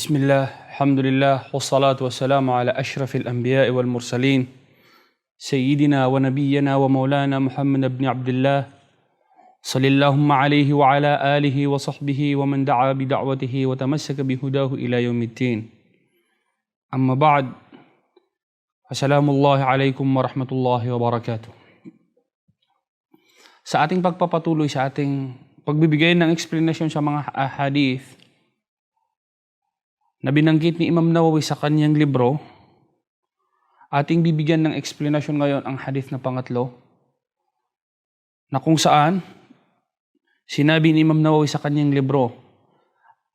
بسم الله الحمد لله والصلاة والسلام على أشرف الأنبياء والمرسلين سيدنا ونبينا ومولانا محمد بن عبد الله صلى اللهم عليه وعلى آله وصحبه ومن دعا بدعوته وتمسك بهداه إلى يوم الدين أما بعد السلام الله عليكم ورحمة الله وبركاته Sa ating pagpapatuloy sa ating pagbibigay ng explanation sa mga ha- hadith na binanggit ni Imam Nawawi sa kanyang libro, ating bibigyan ng explanation ngayon ang hadith na pangatlo na kung saan sinabi ni Imam Nawawi sa kanyang libro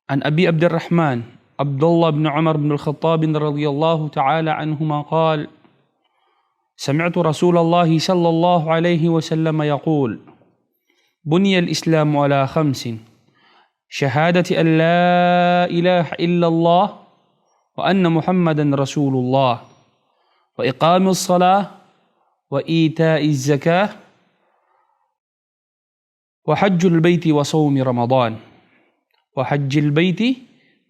An Abi Abdurrahman Abdullah bin Umar bin Al-Khattab radiyallahu ta'ala anhuma قال سمعت رسول الله صلى الله عليه وسلم يقول بني الإسلام على خمس شهادة أن لا إله إلا الله وأن محمدا رسول الله وإقام الصلاة وإيتاء الزكاة وحج البيت وصوم رمضان وحج البيت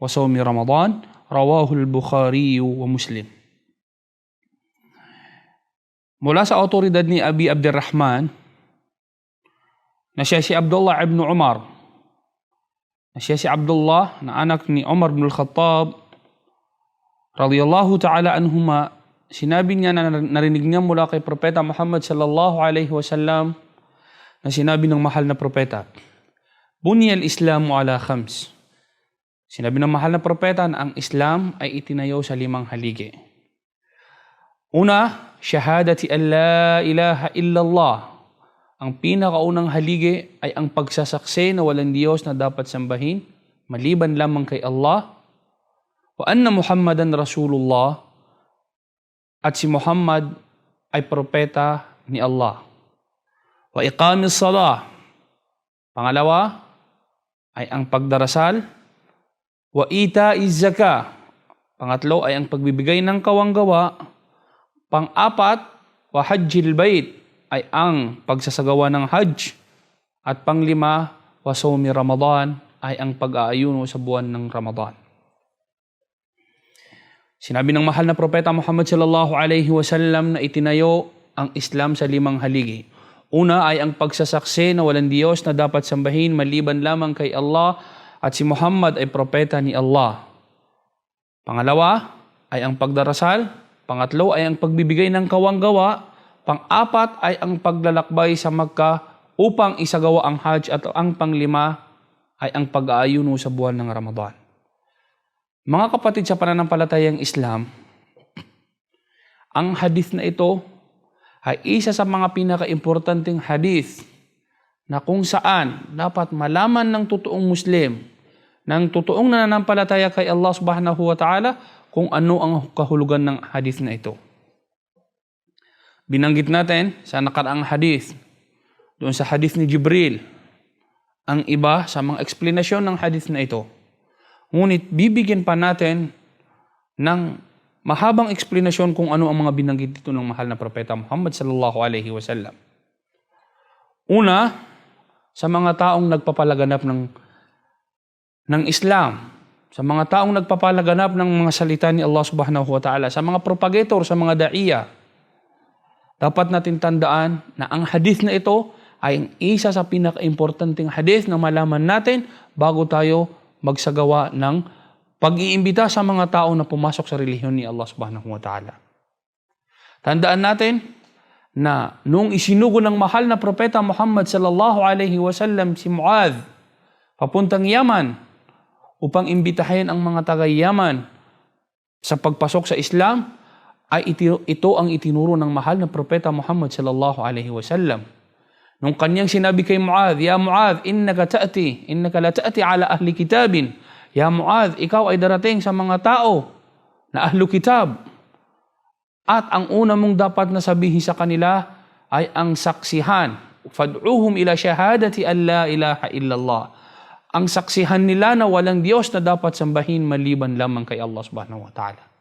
وصوم رمضان رواه البخاري ومسلم. Mula sa Abi Abdurrahman na siya si Abdullah ibn Umar si Abdullah na anak ni Umar ibn al-Khattab radiyallahu ta'ala anhuma sinabi niya na narinig niya mula kay Propeta Muhammad sallallahu alaihi wasallam na sinabi ng mahal na propeta Bunya al-Islamu ala khams Sinabi ng mahal na propeta na ang Islam ay itinayo sa limang haligi. Una, shahadati an la ilaha illallah. Ang pinakaunang haligi ay ang pagsasaksi na walang Diyos na dapat sambahin, maliban lamang kay Allah. Wa anna Muhammadan Rasulullah at si Muhammad ay propeta ni Allah. Wa iqamis salah. Pangalawa ay ang pagdarasal. Wa ita zaka. Pangatlo ay ang pagbibigay ng kawanggawa. Pang-apat, wa hajjil bait ay ang pagsasagawa ng hajj. At panglima, wa sawmi Ramadan ay ang pag-aayuno sa buwan ng Ramadan. Sinabi ng mahal na propeta Muhammad sallallahu alaihi wasallam na itinayo ang Islam sa limang haligi. Una ay ang pagsasaksi na walang Diyos na dapat sambahin maliban lamang kay Allah at si Muhammad ay propeta ni Allah. Pangalawa ay ang pagdarasal. Pangatlo ay ang pagbibigay ng kawanggawa. Pang-apat ay ang paglalakbay sa Magka upang isagawa ang Hajj at ang panglima ay ang pag-aayuno sa buwan ng Ramadan. Mga kapatid sa pananampalatayang Islam, ang hadith na ito ay isa sa mga pinaka-importanting hadith na kung saan dapat malaman ng totoong Muslim, ng totoong nananampalataya kay Allah subhanahu wa ta'ala kung ano ang kahulugan ng hadith na ito. Binanggit natin sa nakaraang hadith, doon sa hadith ni Jibril, ang iba sa mga eksplanasyon ng hadith na ito. Ngunit bibigyan pa natin ng mahabang eksplanasyon kung ano ang mga binanggit dito ng mahal na propeta Muhammad sallallahu alaihi wasallam. Una, sa mga taong nagpapalaganap ng ng Islam, sa mga taong nagpapalaganap ng mga salita ni Allah Subhanahu wa Ta'ala, sa mga propagator, sa mga daiya, dapat natin tandaan na ang hadith na ito ay ang isa sa pinaka-importanting hadith na malaman natin bago tayo magsagawa ng pag-iimbita sa mga tao na pumasok sa relihiyon ni Allah Subhanahu wa Ta'ala. Tandaan natin na nung isinugo ng mahal na propeta Muhammad sallallahu alaihi wasallam si Muadh papuntang Yaman upang imbitahin ang mga taga Yaman sa pagpasok sa Islam ay ito, ito ang itinuro ng mahal na propeta Muhammad sallallahu alaihi wasallam. Nung kanyang sinabi kay Muadh, Ya Muadh, innaka ta'ati, innaka la ta'ati ala ahli kitabin. Ya Muadh, ikaw ay darating sa mga tao na ahlu kitab. At ang una mong dapat na sabihin sa kanila ay ang saksihan. Fad'uhum ila shahadati an la ilaha illallah. Ang saksihan nila na walang Diyos na dapat sambahin maliban lamang kay Allah subhanahu wa ta'ala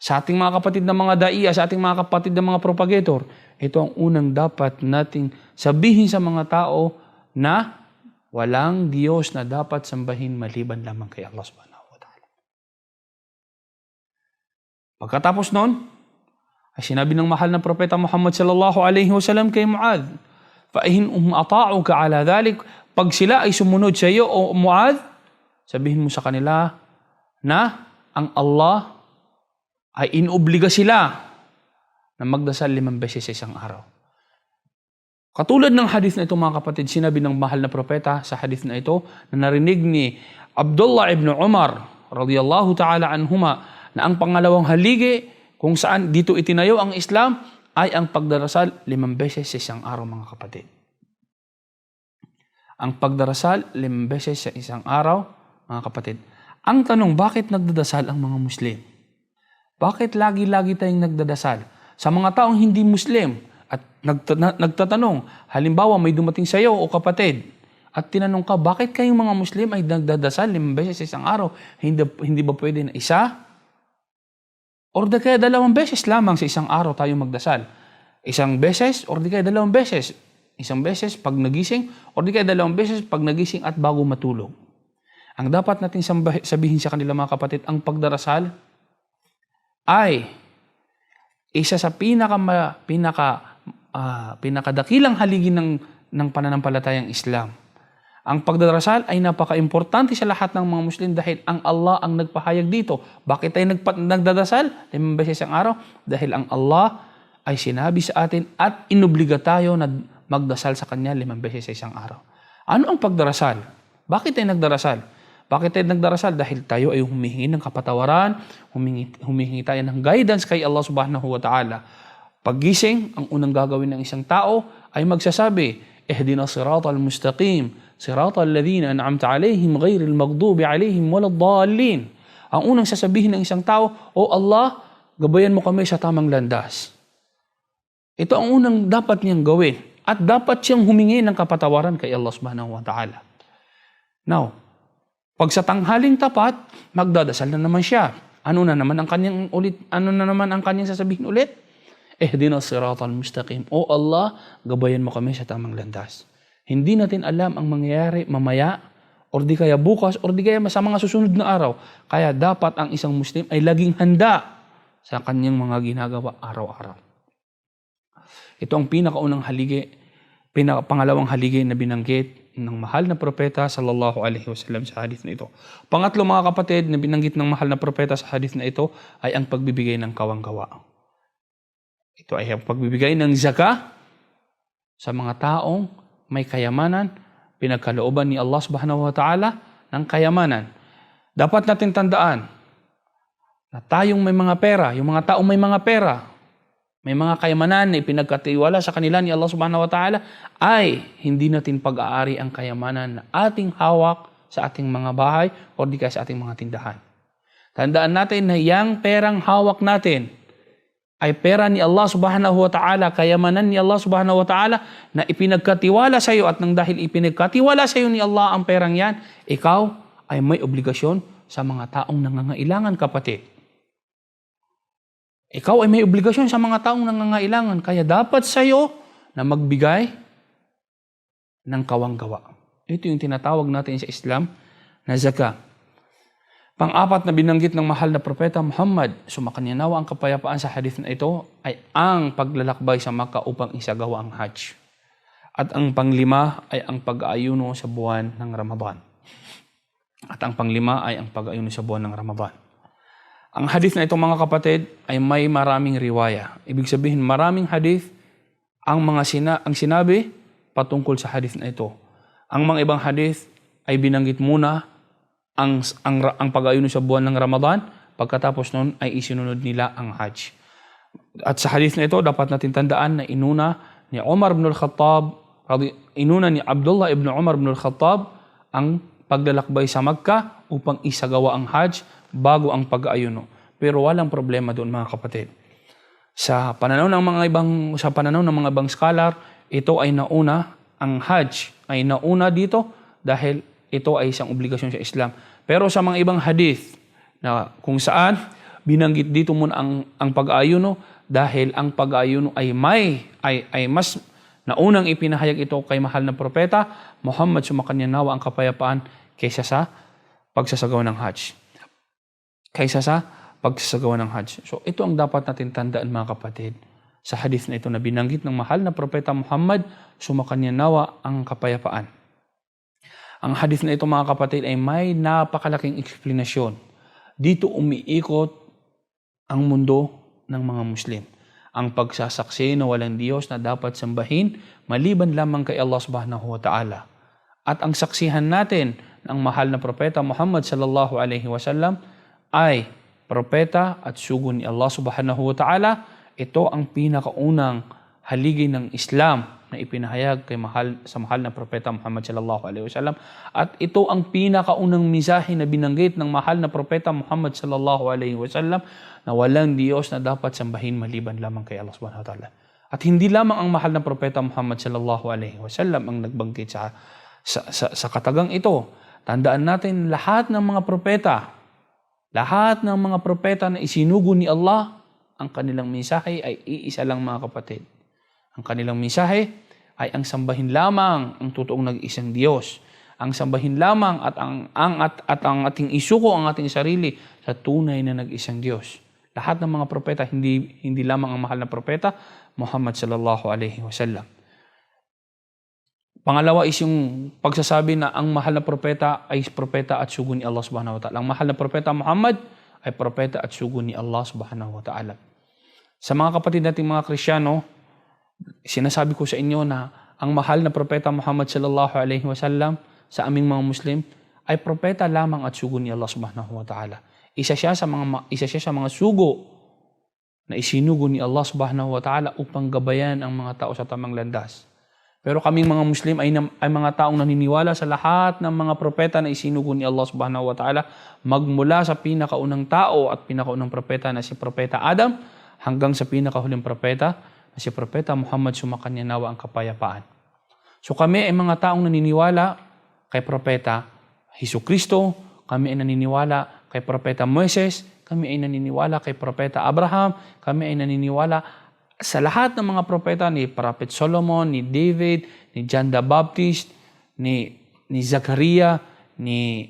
sa ating mga kapatid ng mga daiya, sa ating mga kapatid ng mga propagator, ito ang unang dapat nating sabihin sa mga tao na walang Diyos na dapat sambahin maliban lamang kay Allah subhanahu wa ta'ala. Pagkatapos noon, ay sinabi ng mahal na propeta Muhammad sallallahu alaihi wasallam kay Muadh, "Fa'in um ata'uka ala dhalik, pag sila ay sumunod sa iyo o Muadh, sabihin mo sa kanila na ang Allah ay inuobliga sila na magdasal limang beses sa isang araw. Katulad ng hadith na ito mga kapatid, sinabi ng mahal na propeta sa hadith na ito na narinig ni Abdullah ibn Umar radiyallahu ta'ala anhuma na ang pangalawang haligi kung saan dito itinayo ang Islam ay ang pagdarasal limang beses sa isang araw mga kapatid. Ang pagdarasal limang beses sa isang araw mga kapatid. Ang tanong, bakit nagdadasal ang mga Muslim? Bakit lagi-lagi tayong nagdadasal? Sa mga taong hindi Muslim at nagta- na- nagtatanong, halimbawa may dumating sa iyo o kapatid, at tinanong ka, bakit kayong mga Muslim ay nagdadasal limang beses sa isang araw? Hindi, hindi ba pwede na isa? Or di kaya dalawang beses lamang sa isang araw tayo magdasal? Isang beses or di kaya dalawang beses? Isang beses pag nagising or di kaya dalawang beses pag nagising at bago matulog? Ang dapat natin sabihin sa kanila mga kapatid, ang pagdarasal ay isa sa pinaka pinaka ah, pinakadakilang haligi ng ng pananampalatayang Islam. Ang pagdarasal ay napaka-importante sa lahat ng mga Muslim dahil ang Allah ang nagpahayag dito. Bakit tayo nagpa- nagdadasal? Limang beses ang araw? Dahil ang Allah ay sinabi sa atin at inobliga tayo na magdasal sa Kanya limang beses sa isang araw. Ano ang pagdarasal? Bakit tayo nagdarasal? Bakit tayo nagdarasal? Dahil tayo ay humihingi ng kapatawaran, humingi, humihingi tayo ng guidance kay Allah subhanahu wa ta'ala. Paggising, ang unang gagawin ng isang tao ay magsasabi, Ihdina siratal mustaqim, siratal ladhina an'amta alayhim ghayril maghdubi alayhim waladdallin. Ang unang sasabihin ng isang tao, O Allah, gabayan mo kami sa tamang landas. Ito ang unang dapat niyang gawin. At dapat siyang humingi ng kapatawaran kay Allah subhanahu wa ta'ala. Now, pag sa tanghaling tapat, magdadasal na naman siya. Ano na naman ang kanyang ulit, ano na naman ang kanyang sasabihin ulit? Ihdina siratal mustaqim. O Allah, gabayan mo kami sa tamang landas. Hindi natin alam ang mangyayari mamaya or di kaya bukas or di kaya sa mga susunod na araw. Kaya dapat ang isang Muslim ay laging handa sa kanyang mga ginagawa araw-araw. Ito ang pinakaunang haligi, pinaka, pangalawang haligi na binanggit ng mahal na propeta sallallahu alaihi wasallam sa hadith na ito. Pangatlo mga kapatid na binanggit ng mahal na propeta sa hadith na ito ay ang pagbibigay ng kawanggawa. Ito ay ang pagbibigay ng zaka sa mga taong may kayamanan, pinagkalooban ni Allah subhanahu wa ta'ala ng kayamanan. Dapat natin tandaan na tayong may mga pera, yung mga taong may mga pera, may mga kayamanan na ipinagkatiwala sa kanila ni Allah subhanahu wa ta'ala, ay hindi natin pag-aari ang kayamanan na ating hawak sa ating mga bahay o di kaya sa ating mga tindahan. Tandaan natin na yang perang hawak natin ay pera ni Allah subhanahu wa ta'ala, kayamanan ni Allah subhanahu wa ta'ala na ipinagkatiwala sa iyo at nang dahil ipinagkatiwala sa iyo ni Allah ang perang yan, ikaw ay may obligasyon sa mga taong nangangailangan kapatid. Ikaw ay may obligasyon sa mga taong nangangailangan, kaya dapat sa iyo na magbigay ng kawanggawa. Ito yung tinatawag natin sa Islam na zakah. Pang-apat na binanggit ng mahal na propeta Muhammad, sumakanya nawa ang kapayapaan sa hadith na ito, ay ang paglalakbay sa Makkah upang isagawa ang Hajj. At ang panglima ay ang pag-aayuno sa buwan ng Ramadan. At ang panglima ay ang pag-aayuno sa buwan ng Ramadan. Ang hadith na ito mga kapatid ay may maraming riwaya. Ibig sabihin maraming hadith ang mga sina ang sinabi patungkol sa hadith na ito. Ang mga ibang hadith ay binanggit muna ang, ang, ang pag-ayuno sa buwan ng Ramadan, pagkatapos noon ay isinunod nila ang Hajj. At sa hadith na ito, dapat natin tandaan na inuna ni Umar ibn al-Khattab, inuna ni Abdullah ibn Umar ibn al-Khattab ang paglalakbay sa Magka upang isagawa ang Hajj bago ang pag-ayuno. Pero walang problema doon mga kapatid. Sa pananaw ng mga ibang sa pananaw ng mga ibang scholar, ito ay nauna ang Hajj ay nauna dito dahil ito ay isang obligasyon sa Islam. Pero sa mga ibang hadith na kung saan binanggit dito muna ang, ang pag-ayuno dahil ang pag-ayuno ay may ay, ay mas naunang ipinahayag ito kay mahal na propeta Muhammad sumakanya nawa ang kapayapaan kaysa sa pagsasagawa ng Hajj. Kaysa sa pagsasagawa ng Hajj. So ito ang dapat natin tandaan mga kapatid. Sa hadith na ito na binanggit ng mahal na propeta Muhammad, sumakanya nawa ang kapayapaan. Ang hadith na ito mga kapatid ay may napakalaking eksplanasyon. Dito umiikot ang mundo ng mga Muslim. Ang pagsasaksi na walang Diyos na dapat sambahin maliban lamang kay Allah subhanahu wa ta'ala. At ang saksihan natin ng mahal na propeta Muhammad sallallahu alaihi wasallam ay propeta at sugo ni Allah subhanahu wa ta'ala. Ito ang pinakaunang haligi ng Islam na ipinahayag kay mahal sa mahal na propeta Muhammad sallallahu alaihi wasallam at ito ang pinakaunang misahe na binanggit ng mahal na propeta Muhammad sallallahu alaihi wasallam na walang Diyos na dapat sambahin maliban lamang kay Allah subhanahu wa ta'ala. At hindi lamang ang mahal na propeta Muhammad sallallahu alaihi wasallam ang nagbanggit sa, sa, sa, sa katagang ito. Tandaan natin lahat ng mga propeta, lahat ng mga propeta na isinugo ni Allah, ang kanilang mensahe ay iisa lang mga kapatid. Ang kanilang mensahe ay ang sambahin lamang ang totoong nag-isang Diyos. Ang sambahin lamang at ang, ang at, at ang ating isuko ang ating sarili sa tunay na nag-isang Diyos. Lahat ng mga propeta, hindi, hindi lamang ang mahal na propeta, Muhammad sallallahu alaihi wasallam. Pangalawa is yung pagsasabi na ang mahal na propeta ay propeta at sugo ni Allah subhanahu wa ta'ala. Ang mahal na propeta Muhammad ay propeta at sugo ni Allah subhanahu wa ta'ala. Sa mga kapatid nating mga Krisyano, sinasabi ko sa inyo na ang mahal na propeta Muhammad sallallahu alaihi wasallam sa aming mga Muslim ay propeta lamang at sugo ni Allah subhanahu wa ta'ala. Isa siya sa mga isa siya sa mga sugo na isinugo ni Allah subhanahu wa ta'ala upang gabayan ang mga tao sa tamang landas. Pero kaming mga Muslim ay, nam- ay mga taong naniniwala sa lahat ng mga propeta na isinugo ni Allah subhanahu wa ta'ala magmula sa pinakaunang tao at pinakaunang propeta na si Propeta Adam hanggang sa pinakahuling propeta na si Propeta Muhammad sumakanya nawa ang kapayapaan. So kami ay mga taong naniniwala kay Propeta Hesus Kristo, kami ay naniniwala kay Propeta Moises, kami ay naniniwala kay Propeta Abraham, kami ay naniniwala sa lahat ng mga propeta ni Prophet Solomon, ni David, ni John the Baptist, ni ni Zakaria, ni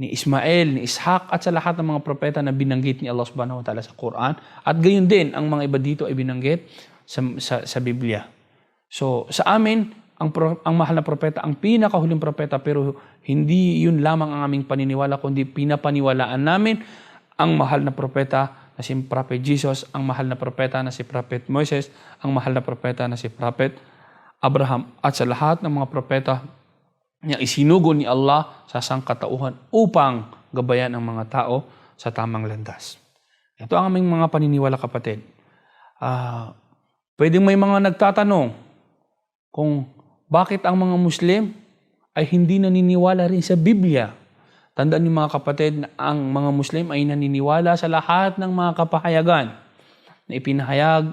ni Ismael, ni Ishaq at sa lahat ng mga propeta na binanggit ni Allah Subhanahu wa Ta'ala sa Quran at gayon din ang mga iba dito ay binanggit sa sa, sa Biblia. So sa amin ang pro, ang mahal na propeta ang pinakahuling propeta pero hindi yun lamang ang aming paniniwala kundi pinapaniwalaan namin ang mahal na propeta na si Prophet Jesus, ang mahal na propeta na si Prophet Moses, ang mahal na propeta na si Prophet Abraham at sa lahat ng mga propeta niya isinugo ni Allah sa sangkatauhan upang gabayan ang mga tao sa tamang landas. Ito ang aming mga paniniwala kapatid. Ah, pwedeng may mga nagtatanong kung bakit ang mga Muslim ay hindi naniniwala rin sa Biblia. Tandaan niyo mga kapatid ang mga Muslim ay naniniwala sa lahat ng mga kapahayagan na ipinahayag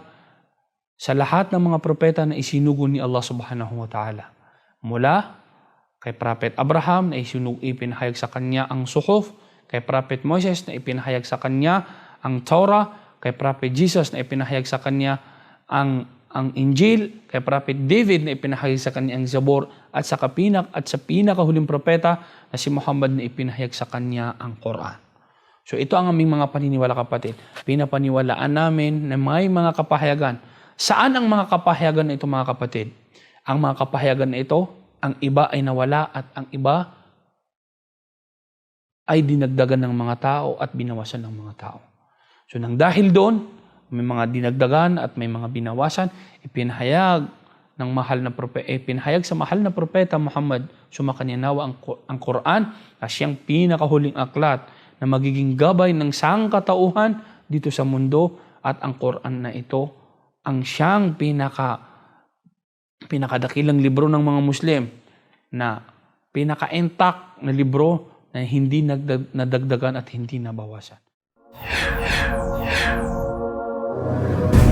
sa lahat ng mga propeta na isinugo ni Allah subhanahu wa ta'ala. Mula kay Prophet Abraham na isinug ipinahayag sa kanya ang suhuf, kay Prophet Moses na ipinahayag sa kanya ang Torah, kay Prophet Jesus na ipinahayag sa kanya ang ang Injil, kay Prophet David na ipinahayag sa kanya ang Zabor, at sa kapinak at sa pinakahuling propeta na si Muhammad na ipinahayag sa kanya ang Quran. So ito ang aming mga paniniwala kapatid. Pinapaniwalaan namin na may mga kapahayagan. Saan ang mga kapahayagan na ito mga kapatid? Ang mga kapahayagan na ito, ang iba ay nawala at ang iba ay dinagdagan ng mga tao at binawasan ng mga tao. So nang dahil doon, may mga dinagdagan at may mga binawasan, ipinahayag ng mahal na propeta, ipinahayag sa mahal na propeta Muhammad, sumakanyanawa ang, ang Quran na siyang pinakahuling aklat na magiging gabay ng sangkatauhan dito sa mundo at ang Quran na ito ang siyang pinaka pinakadakilang libro ng mga Muslim na pinaka-intact na libro na hindi nadagdagan at hindi nabawasan. Thank you.